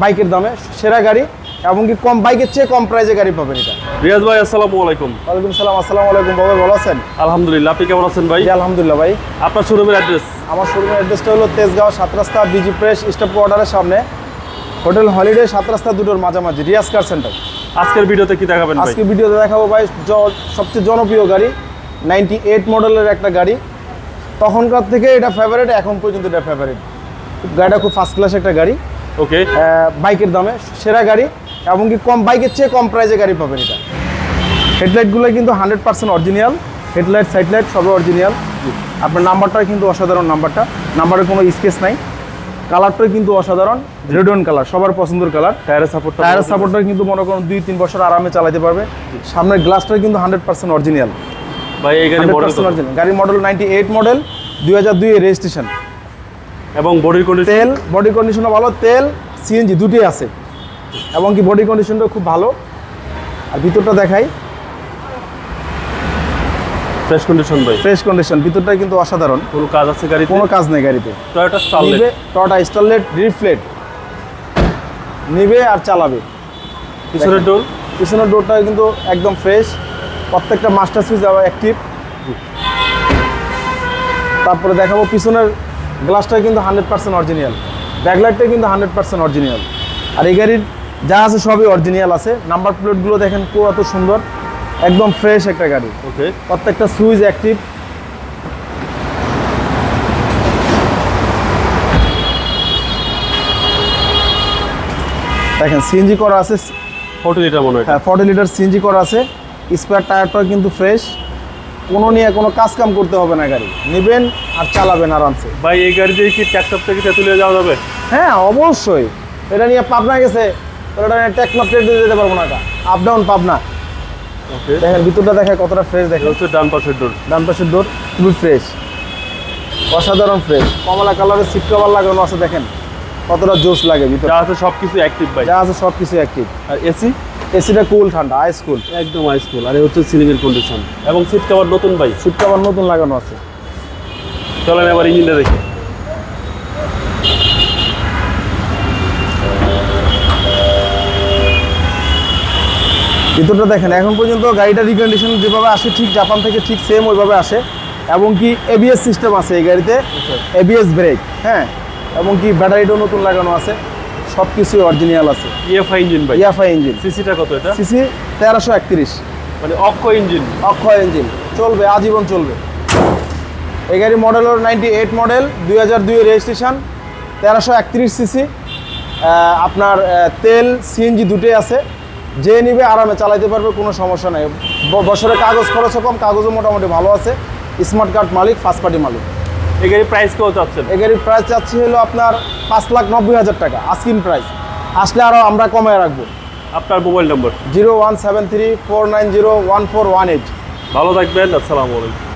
বাইকের দামে সেরা গাড়ি এবং কি কম বাইকের চেয়ে কম প্রাইজে গাড়ি পাবেন এটা। রিয়াজ ভাই আসসালামু আলাইকুম। ওয়ালাইকুম সালাম আসসালামু আলাইকুম বাবা ভালো আছেন? আলহামদুলিল্লাহ আপনি কেমন আছেন ভাই? আলহামদুলিল্লাহ ভাই। আপনার শোরুমের অ্যাড্রেস আমার শোরুমের অ্যাড্রেসটা হলো তেজগাঁও সাত রাস্তা বিজি প্রেস স্টপ কোয়ার্টারের সামনে। হোটেল হলিডে সাত রাস্তা দুটোর মাঝামাঝি রিয়াজ কার সেন্টার আজকের ভিডিওতে কি দেখাবেন আজকে ভিডিওতে দেখাবো ভাই সবচেয়ে জনপ্রিয় গাড়ি নাইনটি এইট মডেলের একটা গাড়ি। তখনকার থেকে এটা ফেভারিট এখন পর্যন্ত এটা ফেভারিট গাড়িটা খুব ফার্স্ট ক্লাস একটা গাড়ি। ওকে বাইকের দামে সেরা গাড়ি এবং কি কম বাইকের চেয়ে কম প্রাইজে গাড়ি পাবেন এটা। হেডলাইটগুলো কিন্তু hundred percent original headlight sidelight সবই অরিজিনাল আপনার নাম্বারটা কিন্তু অসাধারণ নাম্বারটা নাম্বারে কোনো স্কেচ নাই। কালারটাই কিন্তু অসাধারণ। রেডন কালার সবার পছন্দের কালার টায়ারের সাপোর্ট টায়ারের সাপোর্টটা কিন্তু মনে করুন দুই তিন বছর আরামে চালাতে পারবে। সামনের গ্লাসটা কিন্তু হান্ড্রেড পার্সেন্ট অরিজিনাল ভাই এই গাড়ি মডেল গাড়ির মডেল নাইনটি এইট মডেল দুই হাজার দুই রেজিস্ট্রেশন এবং বডির কন্ডিশন তেল বডি কন্ডিশনও ভালো তেল সিএনজি দুটোই আছে। এবং কি বডি কন্ডিশনটা খুব ভালো। আর ভিতরটা দেখাই। ফ্রেশ কন্ডিশন ভাই। ফ্রেশ কন্ডিশন ভিতরটা কিন্তু অসাধারণ। কোনো কাজ আছে গাড়িতে? কোনো কাজ নেই গাড়িতে। টয়োটা স্টারলেট টটা স্টারলেট রিফ্লেট নিবে আর চালাবে। পিছনের ডোর পিছনের ডোরটা কিন্তু একদম ফ্রেশ প্রত্যেকটা মাস্টার সুইচ আবার অ্যাক্টিভ তারপরে দেখাবো পিছনের গ্লাসটা কিন্তু হান্ড্রেড পার্সেন্ট অরিজিনাল ব্যাকলাইটটা কিন্তু হান্ড্রেড পার্সেন্ট অরিজিনাল। আর এই গাড়ির যা আছে সবই অরিজিনাল আছে। নাম্বার প্লেটগুলো দেখেন কত সুন্দর একদম ফ্রেশ একটা গাড়ি। ওকে প্রত্যেকটা সুইচ অ্যাক্টিভ দেখেন সিএনজি করা আছে। ফোর্টি লিটার মনে হয় হ্যাঁ ফর্টি লিটার সিএনজি করা আছে। স্পেয়ার টায়ারটাও কিন্তু ফ্রেশ কোনো নিয়ে কোনো কাজ কাম করতে হবে না গাড়ি। নেবেন আর চালাবেন আরামসে। ভাই এই গাড়ি দিয়ে কি ট্যাক্টর থেকে তেঁতুলিয়া যাওয়া যাবে? হ্যাঁ অবশ্যই। এটা নিয়ে পাবনা গেছে। এটা নিয়ে প্লেট দিয়ে যেতে পারব না আপ ডাউন পাবনা। ওকে দেখেন ভিতরটা দেখে কতটা ফ্রেশ দেখেন। হচ্ছে ডান পাশের ডোর ডান পাশের ডোর খুবই ফ্রেশ অসাধারণ ফ্রেশ কমলা কালারের সিট কভার লাগানো আছে দেখেন। কতটা জোস লাগে ভিতরে? যা আছে সব কিছু অ্যাক্টিভ ভাই। যা আছে সব কিছু অ্যাক্টিভ আর এসি এসিটা কুল ঠান্ডা আইস কুল একদম আইসফুল আর এই হচ্ছে সিলিংয়ের কন্ডিশন এবং সিট কভার নতুন ভাই। সিট কভার নতুন লাগানো আছে। চলেন এবার ইঞ্জিনটা দেখি। ভিতরটা দেখেন এখন পর্যন্ত গাড়িটা রিকন্ডিশন যেভাবে আসে ঠিক জাপান থেকে ঠিক সেম ওইভাবে আসে। এবং কি এবিএস সিস্টেম আছে এই গাড়িতে। এবিএস ব্রেক হ্যাঁ? এবং কি ব্যাটারিটাও নতুন লাগানো আছে সব কিছুই অরিজিনাল আছে ইএফআই ইঞ্জিন ভাই। ইয়াফাই ইঞ্জিন সিসিটা কত এটা? সিসি তেরোশো একত্রিশ। মানে অক্ষ ইঞ্জিন অক্ষয় ইঞ্জিন চলবে আজীবন চলবে। এই গাড়ি মডেল হলো নাইনটি এইট মডেল দুই হাজার দুই রেজিস্ট্রেশন তেরোশো একত্রিশ সিসি আপনার তেল সিএনজি দুটোই আছে। যে নিবে আরামে চালাতে পারবে কোনো সমস্যা নেই। বছরে কাগজ খরচও কম কাগজও মোটামুটি ভালো আছে। স্মার্ট কার্ড মালিক ফার্স্ট পার্টি মালিক। এই গাড়ির প্রাইস কেউ চাচ্ছেন? এই গাড়ির প্রাইস চাচ্ছি হলো আপনার পাঁচ লাখ নব্বই হাজার টাকা আস্কিন প্রাইস আসলে আরও আমরা কমায় রাখব। আপনার mobile number zero one seven three four nine zero one four one eight. ভালো থাকবেন আসসালামু আলাইকুম।